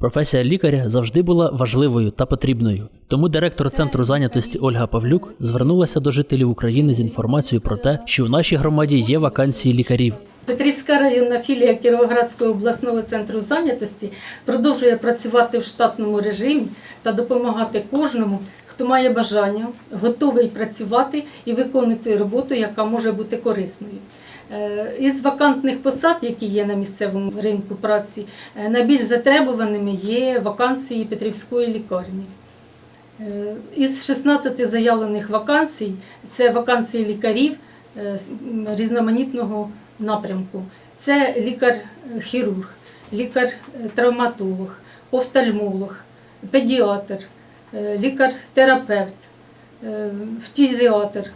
Професія лікаря завжди була важливою та потрібною. Тому директор центру зайнятості Ольга Павлюк звернулася до жителів України з інформацією про те, що у нашій громаді є вакансії лікарів. Петрівська районна філія Кіровоградського обласного центру зайнятості продовжує працювати в штатному режимі та допомагати кожному, хто має бажання, готовий працювати і виконувати роботу, яка може бути корисною. Е, Із вакантних посад, які є на місцевому ринку праці, е, найбільш затребуваними є вакансії Петрівської лікарні. Е, Із 16 заявлених вакансій це вакансії лікарів різноманітного напрямку. Це лікар-хірург, лікар-травматолог, офтальмолог, педіатр, лікар-терапевт, е, фтізіатр,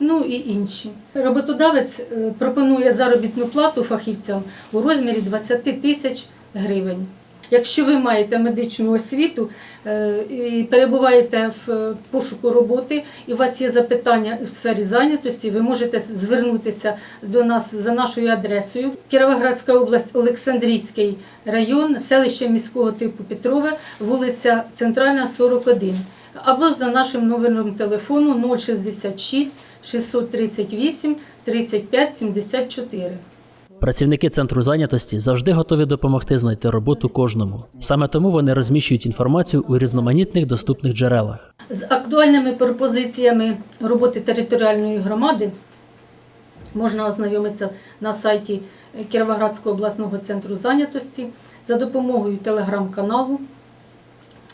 ну і інші. Роботодавець е, пропонує заробітну плату фахівцям у розмірі 20 тисяч гривень. Якщо ви маєте медичну освіту е, і перебуваєте в е, пошуку роботи, і у вас є запитання в сфері зайнятості, ви можете звернутися до нас за нашою адресою. Кіровоградська область, Олександрійський район, селище міського типу Петрове, вулиця Центральна, 41. Або за нашим номером телефону 066 638 35 74. Працівники центру зайнятості завжди готові допомогти знайти роботу кожному. Саме тому вони розміщують інформацію у різноманітних доступних джерелах. З актуальними пропозиціями роботи територіальної громади можна ознайомитися на сайті Кіровоградського обласного центру зайнятості за допомогою телеграм-каналу,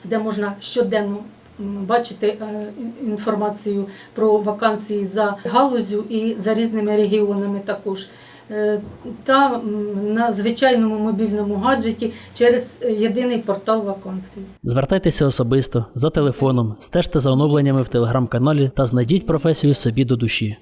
де можна щоденно бачити е, інформацію про вакансії за галузю і за різними регіонами також. Е, Та на звичайному мобільному гаджеті через єдиний портал вакансій. Звертайтеся особисто за телефоном, стежте за оновленнями в телеграм-каналі та знайдіть професію собі до душі.